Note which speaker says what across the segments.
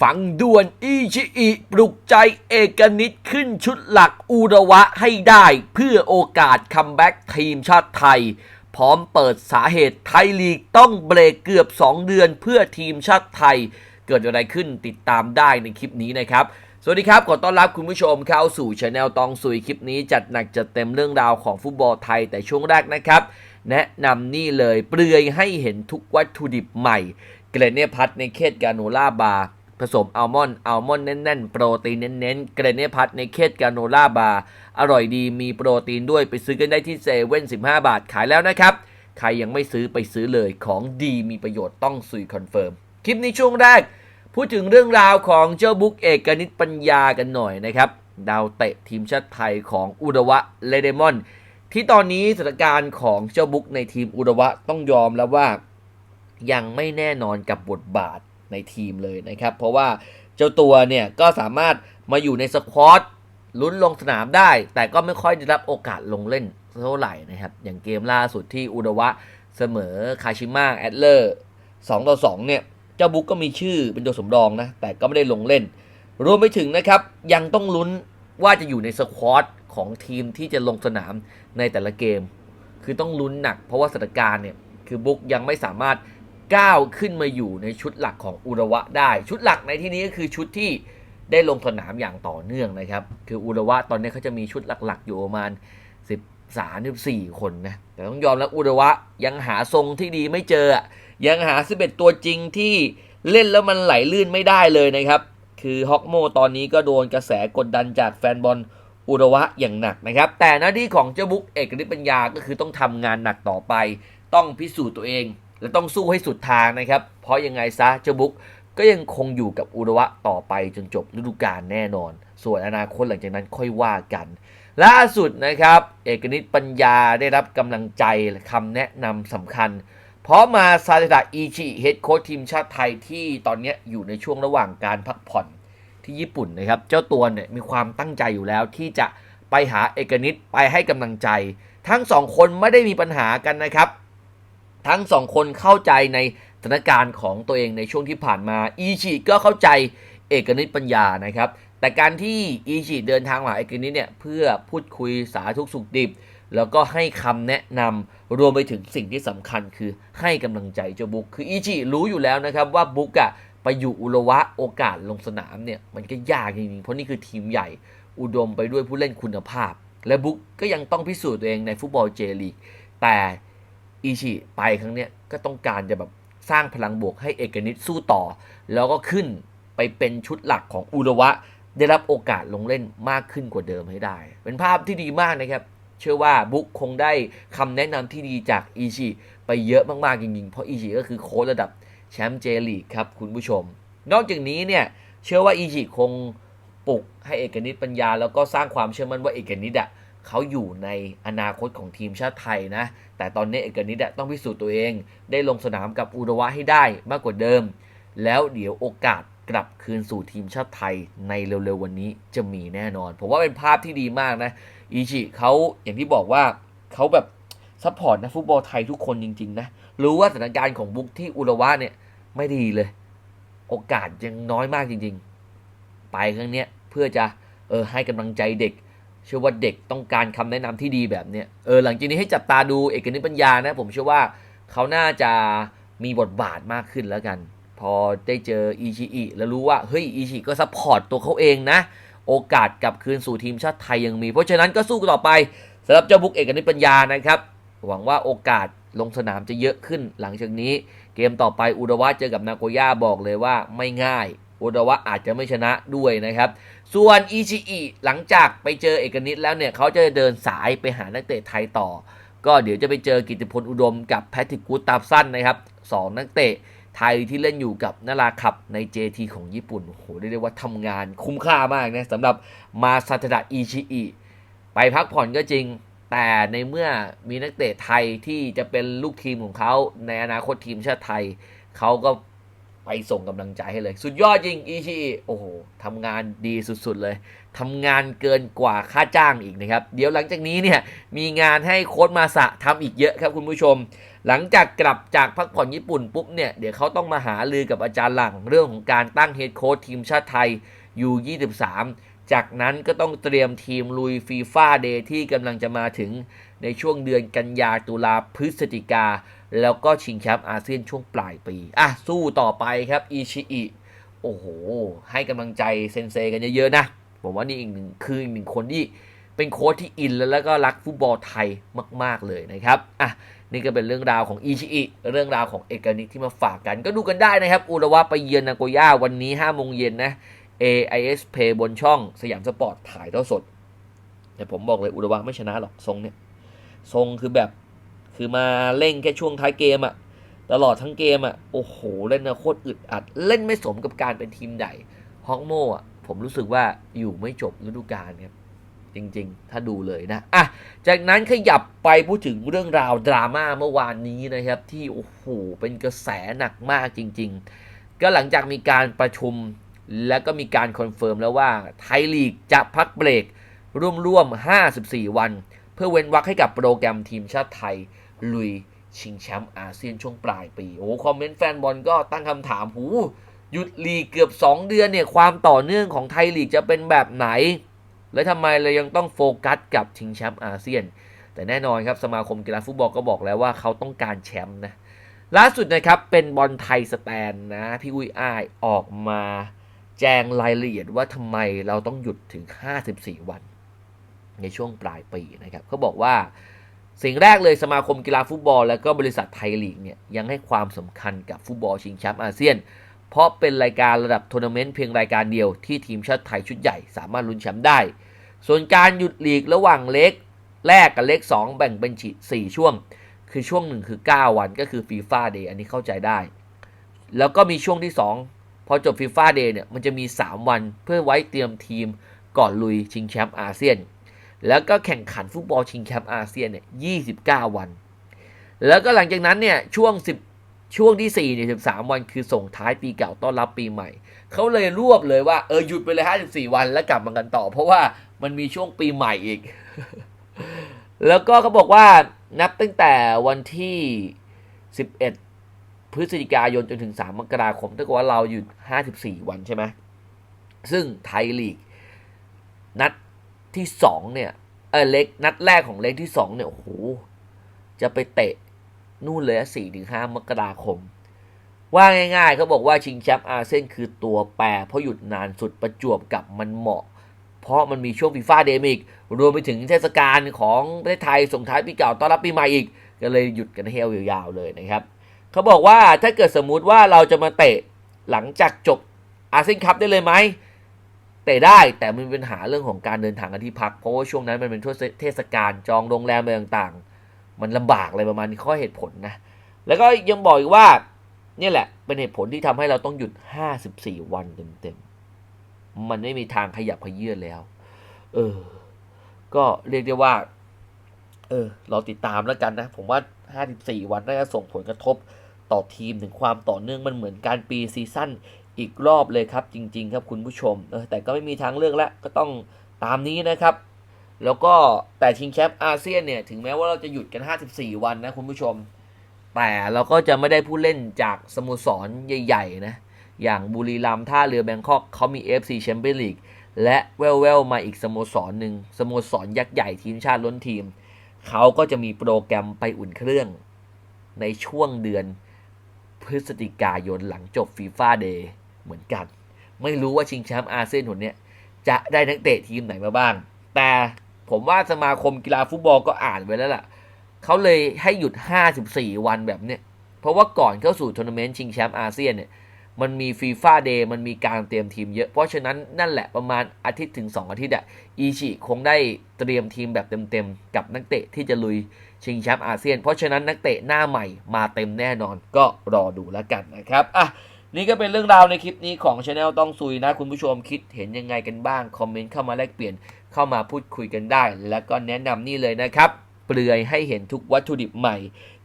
Speaker 1: ฝังด่วนอีชิอิปลุกใจเอกนิตขึ้นชุดหลักอุระวะให้ได้เพื่อโอกาสคัมแบ็กทีมชาติไทย พร้อมเปิดสาเหตุไทยลีกต้องเบรกเกือบ 2 เดือนเพื่อทีมชาติไทย เกิดอะไรขึ้นติดตามได้ในคลิปนี้นะครับ สวัสดีครับ ขอต้อนรับคุณผู้ชมเข้าสู่ช anel ตองสุยคลิปนี้จัดหนักจัดเต็มเรื่องราวของฟุตบอลไทยแต่ช่วงแรกนะครับ แนะนำนี่เลยเปลือยให้เห็นทุกวัตถุดิบใหม่เกรเนพัทในเคสกาโนล่าบาร์ ผสมอัลมอนด์อัลมอนด์แน่นๆ โปรตีนเน้นๆ เกรเนพัทในเคสกาโนล่าบาร์อร่อยดีมีโปรตีนด้วยไปซื้อกันได้ที่เซเว่น15บาทขายแล้วนะครับ ใครยังไม่ซื้อไปซื้อเลยของดีมีประโยชน์ต้องซุยคอนเฟิร์ม คลิปนี้ช่วงแรก พูดถึงเรื่องราวของเจ้าบุ๊กเอกนิตปัญญากันหน่อยนะครับ ดาวเตะทีมชาติไทยของอุดวะเลเดมอน ที่ตอนนี้สถานการณ์ของเจ้าบุ๊กในทีมอุดวะต้องยอมแล้วว่า ยังไม่แน่นอนกับบทบาท ในทีมเลยนะครับ เพราะว่าเจ้าตัวเนี่ยก็สามารถมาอยู่ในสควอตลุ้นลงสนามได้ แต่ก็ไม่ค่อยได้รับโอกาสลงเล่นเท่าไหร่นะครับ อย่างเกมล่าสุดที่อุดวะเสมอคาชิมะแอดเลอร์2ต่อ2เนี่ย เจ้าบุ๊กก็มีชื่อเป็นตัวสำรองนะ แต่ก็ไม่ได้ลงเล่น รวมไปถึงนะครับ ยังต้องลุ้นว่าจะอยู่ในสควอตของทีมที่จะลงสนามในแต่ละเกม คือต้องลุ้นหนัก เพราะว่าสถานการณ์เนี่ยคือบุ๊กยังไม่สามารถ ก้าวขึ้นมาอยู่ในชุดหลักของอุระวะได้ ชุดหลักในที่นี้ก็คือชุดที่ได้ลงสนามอย่างต่อเนื่องนะครับ คืออุระวะตอนนี้เขาจะมีชุดหลักๆ อยู่ประมาณ 13 14 คนนะ แต่ต้องยอมแล้วอุระวะยังหาทรงที่ดีไม่เจอ ยังหา 11 ตัวจริงที่เล่นแล้วมันไหลลื่นไม่ได้เลยนะครับ คือฮอกโมตอนนี้ก็โดนกระแสกดดันจากแฟนบอลอุระวะอย่างหนักนะครับ แต่หน้าที่ของเจ้าบุ๊กเอกฤทธิ์ปัญญาก็คือต้องทำงานหนักต่อไป ต้องพิสูจน์ตัวเอง และต้องสู้ให้สุดทางนะครับ เพราะยังไงซะเจ้าบุ๊กก็ยังคงอยู่กับอุระวะต่อไปจนจบฤดูกาลแน่นอน ส่วนอนาคตหลังจากนั้นค่อยว่ากัน ล่าสุดนะครับ เอกนิตปัญญาได้รับกำลังใจคำแนะนำสำคัญ เพราะมาซาเดะอิชิเฮดโค้ชทีมชาติไทยที่ตอนนี้อยู่ในช่วงระหว่างการพักผ่อนที่ญี่ปุ่นนะครับ เจ้าตัวเนี่ยมีความตั้งใจอยู่แล้วที่จะไปหาเอกนิตไปให้กำลังใจ ทั้งสองคนไม่ได้มีปัญหากันนะครับ ทั้งสองคนเข้าใจในสถานการณ์ของตัวเองในช่วงที่ผ่านมาอิชิก็เข้าใจเอกนิตปัญญานะครับ แต่การที่อิชิเดินทางมาเอกนิตเนี่ยเพื่อพูดคุยสาทุกสุขดิบ แล้วก็ให้คำแนะนำรวมไปถึงสิ่งที่สำคัญคือให้กำลังใจเจ้าบุ๊กคืออิจิรู้อยู่แล้วนะครับว่าบุ๊กอะไปอยู่อุระวะโอกาสลงสนามเนี่ยมันก็ยากจริงๆเพราะนี่คือทีมใหญ่อุดมไปด้วยผู้เล่นคุณภาพ และบุ๊กก็ยังต้องพิสูจน์ตัวเองในฟุตบอลเจลีกแต่ อิชิไปครั้งเนี้ยก็ต้องการจะแบบสร้างพลังบวกให้เอกนิตสู้ต่อ แล้วก็ขึ้นไปเป็นชุดหลักของอุระวะ ได้รับโอกาสลงเล่นมากขึ้นกว่าเดิมให้ได้ เป็นภาพที่ดีมากนะครับ เชื่อว่าบุ๊กคงได้คำแนะนำที่ดีจากอีชิไปเยอะมากๆจริงๆ เพราะอีชิก็คือโค้ชระดับแชมป์เจลีกครับคุณผู้ชม นอกจากนี้เนี่ยเชื่อว่าอีชิคงปลุกให้เอกนิตปัญญา แล้วก็สร้างความเชื่อมั่นว่าเอกนิตอะ เขาอยู่ในอนาคตของทีมชาติไทยนะ แต่ตอนนี้เอกนิตอะต้องพิสูจน์ตัวเอง ได้ลงสนามกับอุระวะให้ได้มากกว่าเดิม แล้วเดี๋ยวโอกาสกลับคืนสู่ทีมชาติไทยในเร็วๆวันนี้จะมีแน่นอน ผมว่าเป็นภาพที่ดีมากนะอิชิเขาอย่างที่บอกว่าเขาแบบซัพพอร์ตนะฟุตบอลไทยทุกคนจริงๆนะ รู้ว่าสถานการณ์ของบุ๊กที่อุระวะเนี่ยไม่ดีเลย โอกาสยังน้อยมากจริงๆ ไปครั้งเนี้ยเพื่อจะเออให้กำลังใจเด็ก เชื่อว่าเด็กต้องการคำแนะนำที่ดีแบบเนี้ยเออหลังจากนี้ให้จับตาดูเอกนิตปัญญานะ ผมเชื่อว่าเขาน่าจะมีบทบาทมากขึ้นแล้วกัน พอได้เจออิชิอิแล้วรู้ว่าเฮ้ยอิชิก็ซัพพอร์ตตัวเขาเองนะ โอกาสกลับคืนสู่ทีมชาติไทยยังมี เพราะฉะนั้นก็สู้ต่อไปสำหรับเจ้าบุกเอกนิตปัญญานะครับ หวังว่าโอกาสลงสนามจะเยอะขึ้นหลังจากนี้ เกมต่อไปอุดวะเจอกับนาโกย่าบอกเลยว่าไม่ง่าย อุดวะอาจจะไม่ชนะด้วยนะครับ ส่วนอิชิอิหลังจากไปเจอเอกนิตแล้วเนี่ยเขาจะเดินสายไปหานักเตะไทยต่อ ก็เดี๋ยวจะไปเจอกิติพลอุดมกับแพทริกกูตามสั้นนะครับสองนักเตะไทยที่เล่นอยู่กับนาราขับใน JT ของญี่ปุ่นโอ้โหเรียกได้ว่าทำงานคุ้มค่ามากนะสำหรับมาซาตดะอิชิอิไปพักผ่อนก็จริง แต่ในเมื่อมีนักเตะไทยที่จะเป็นลูกทีมของเขาในอนาคตทีมชาติไทยเขาก็ ไปส่งกำลังใจให้เลย สุดยอดจริงอิชิโอ้โหทำงานดีสุดๆเลยทำงานเกินกว่าค่าจ้างอีกนะครับ เดี๋ยวหลังจากนี้เนี่ยมีงานให้โค้ดมาสะทำอีกเยอะครับคุณผู้ชม หลังจากกลับจากพักผ่อนญี่ปุ่นปุ๊บเนี่ยเดี๋ยวเขาต้องมาหาลือกับอาจารย์หลังเรื่องของการตั้งเฮดโค้ชทีมชาติไทยยู่23จากนั้นก็ต้องเตรียมทีมลุยฟีฟ่าเดย์ที่กำลังจะมาถึง ในช่วงเดือนกันยาตุลาพฤศจิกา แล้วก็ชิงแชมป์อาเซียนช่วงปลายปี อะ สู้ต่อไปครับอิชิอิโอ้โห ให้กำลังใจเซนเซกันเยอะๆนะ ผมว่านี่อีกหนึ่งคืออีกหนึ่งคนที่เป็นโค้ชที่อินแล้วแล้วก็รักฟุตบอลไทยมาก ๆ เลยนะครับ อะ นี่ก็เป็นเรื่องราวของอิชิอิ เรื่องราวของเอกนิกที่มาฝากกัน ก็ดูกันได้นะครับ อุระวะไปเยือนนาโกย่าวันนี้5โมงเย็นนะ AIS Play บนช่องสยามสปอร์ตถ่ายทอดสด แต่ผมบอกเลยอุระวะไม่ชนะหรอกทรงเนี่ย ทรงคือแบบ คือมาเล่นแค่ช่วงท้ายเกมอะตลอดทั้งเกมอะโอ้โห เล่นนะโคตรอึดอัด เล่นไม่สมกับการเป็นทีมใหญ่ฮอกโมอะผมรู้สึกว่าอยู่ไม่จบฤดูกาลครับจริงๆ ถ้าดูเลยนะ อะ จากนั้นขยับไปพูดถึงเรื่องราวดราม่าเมื่อวานนี้นะครับ ที่โอ้โหเป็นกระแสหนักมากจริง ๆ ก็หลังจากมีการประชุม แล้วก็มีการคอนเฟิร์มแล้วว่าไทยลีกจะพักเบรกร่วมๆ 54 วัน เพื่อเว้นวรรคให้กับโปรแกรมทีมชาติไทย ลุยชิงแชมป์อาเซียนช่วงปลายปี โอ้คอมเมนต์แฟนบอลก็ตั้งคำถามหูหยุดลีกเกือบ 2 เดือนเนี่ย ความต่อเนื่องของไทยลีกจะเป็นแบบไหน และทำไมเรายังต้องโฟกัสกับชิงแชมป์อาเซียน แต่แน่นอนครับสมาคมกีฬาฟุตบอลก็บอกแล้วว่าเขาต้องการแชมป์นะล่าสุดนะครับ เป็นบอลไทยสแตนนะ พี่อุ้ยอ้ายออกมาแจ้งรายละเอียดว่าทำไมเราต้องหยุดถึง 54 วัน ในช่วงปลายปีนะครับเขาบอกว่าสิ่งแรกเลยสมาคมกีฬาฟุตบอล และก็บริษัทไทยลีกเนี่ยยังให้ความสำคัญกับฟุตบอลชิงแชมป์อาเซียน เพราะเป็นรายการระดับทัวร์นาเมนต์เพียงรายการเดียวที่ทีมชาติไทยชุดใหญ่สามารถลุ้นแชมป์ได้ ส่วนการหยุดลีกระหว่างเล็กแรกกับเล็ก 2 แบ่งเป็นสี่ช่วง คือช่วงหนึ่งคือ 9 วันก็คือฟีฟ่าเดย์อันนี้เข้าใจได้ แล้วก็มีช่วงที่ 2 พอจบฟีฟ่าเดย์เนี่ยมันจะมี 3 วันเพื่อไว้เตรียมทีมก่อนลุยชิงแชมป์อาเซียน แล้วก็แข่งขันฟุตบอลชิงแชมป์อาเซียนเนี่ย29วัน แล้วก็หลังจากนั้นเนี่ยช่วง10ช่วงที่4เนี่ย13วันคือส่งท้ายปีเก่าต้อนรับปีใหม่ เขาเลยรวบเลยว่าเออหยุดไปเลย54วันแล้วกลับมากันต่อ เพราะว่ามันมีช่วงปีใหม่อีก แล้วก็เขาบอกว่านับตั้งแต่วันที่11พฤศจิกายนจนถึง3มกราคมถ้าเกิดว่าเราหยุด54วันใช่ไหมซึ่งไทยลีก นัด ที่2เนี่ยเออเล็กนัดแรกของเล็กที่2เนี่ยโอ้โหจะไปเตะนู่นเลย4ถึง5มกราคม ว่าง่ายๆเขาบอกว่าชิงแชมป์อาเซียนคือตัวแปร เพราะหยุดนานสุดประจวบกับมันเหมาะ เพราะมันมีช่วงฟีฟ่าเดมิก รวมไปถึงเทศกาลของประเทศไทยส่งท้ายปีเก่าต้อนรับปีใหม่อีก ก็เลยหยุดกันให้ยาวๆเลยนะครับเขาบอกว่าถ้าเกิดสมมุติว่าเราจะมาเตะหลังจากจบอาเซียนคัพได้เลยไหม เตะได้แต่มันมีปัญหาเรื่องของการเดินทางกันที่พัก เพราะว่าช่วงนั้นมันเป็นช่วงเทศกาลจองโรงแรมอะไรต่างๆ มันลำบากอะไรประมาณนี้ข้อเหตุผลนะ แล้วก็ยังบอกอีกว่านี่แหละเป็นเหตุผลที่ทำให้เราต้องหยุด 54 วันเต็มๆ มันไม่มีทางขยับขยื่นแล้ว เออ ก็เรียกได้ว่า เออ เราติดตามแล้วกันนะ ผมว่า 54 วันน่าจะส่งผลกระทบต่อทีมถึงความต่อเนื่องมันเหมือนการปีซีซั่น อีกรอบเลยครับจริง ๆ ครับคุณผู้ชมเออแต่ก็ไม่มีทางเลือกแล้วก็ต้องตามนี้นะครับ แล้วก็แต่ชิงแชมป์อาเซียนเนี่ยถึงแม้ว่าเราจะหยุดกัน 54 วันนะคุณผู้ชม แต่เราก็จะไม่ได้ผู้เล่นจากสโมสรใหญ่ ๆ นะ อย่างบุรีรัมย์ท่าเรือแบงคอกเขามี FC แชมเปี้ยนลีกและแววๆมาอีกสโมสรหนึ่งสโมสรยักษ์ใหญ่ทีมชาติล้นทีม เขาก็จะมีโปรแกรมไปอุ่นเครื่อง ในช่วงเดือนพฤศจิกายนหลังจบฟีฟ่าเดย์ เหมือนกัน ไม่รู้ว่าชิงแชมป์อาเซียนหนเนี้ยจะได้นักเตะทีมไหนมาบ้าง แต่ผมว่าสมาคมกีฬาฟุตบอลก็อ่านไว้แล้วล่ะเขาเลยให้หยุด 54 วันแบบเนี้ยเพราะว่าก่อนเข้าสู่ทัวร์นาเมนต์ชิงแชมป์อาเซียนเนี่ยมันมีฟีฟ่าเดย์มันมีการเตรียมทีมเยอะ เพราะฉะนั้นนั่นแหละประมาณอาทิตย์ถึง 2 อาทิตย์อะอีชิคงได้เตรียมทีมแบบเต็มๆ กับนักเตะที่จะลุยชิงแชมป์อาเซียน เพราะฉะนั้นนักเตะหน้าใหม่มาเต็มแน่นอนก็รอดูแล้วกันนะครับอะ นี่ก็เป็นเรื่องราวในคลิปนี้ของช anel ต้องซุยนะ คุณผู้ชมคิดเห็นยังไงกันบ้าง คอมเมนต์เข้ามาแลกเปลี่ยนเข้ามาพูดคุยกันได้ แล้วก็แนะนำนี่เลยนะครับ เปลือยให้เห็นทุกวัตถุดิบใหม่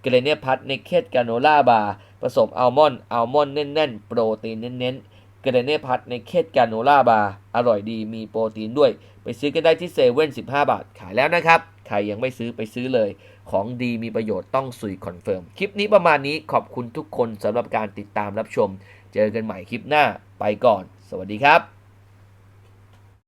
Speaker 1: เกรเนียพัทในเคตกาโนล่าบาร์ผสมอัลมอนด์อัลมอนด์แน่นๆ โปรตีนเน้นๆเกรเนียพัทในเคตกาโนล่าบาร์อร่อยดีมีโปรตีนด้วย ไปซื้อกันได้ที่เซเว่น15บาทขายแล้วนะครับใครยังไม่ซื้อไปซื้อเลย ของดีมีประโยชน์ต้องสุยคอนเฟิร์ม คลิปนี้ประมาณนี้ขอบคุณทุกคนสำหรับการติดตามรับชม เจอกันใหม่คลิปหน้าไปก่อน สวัสดีครับ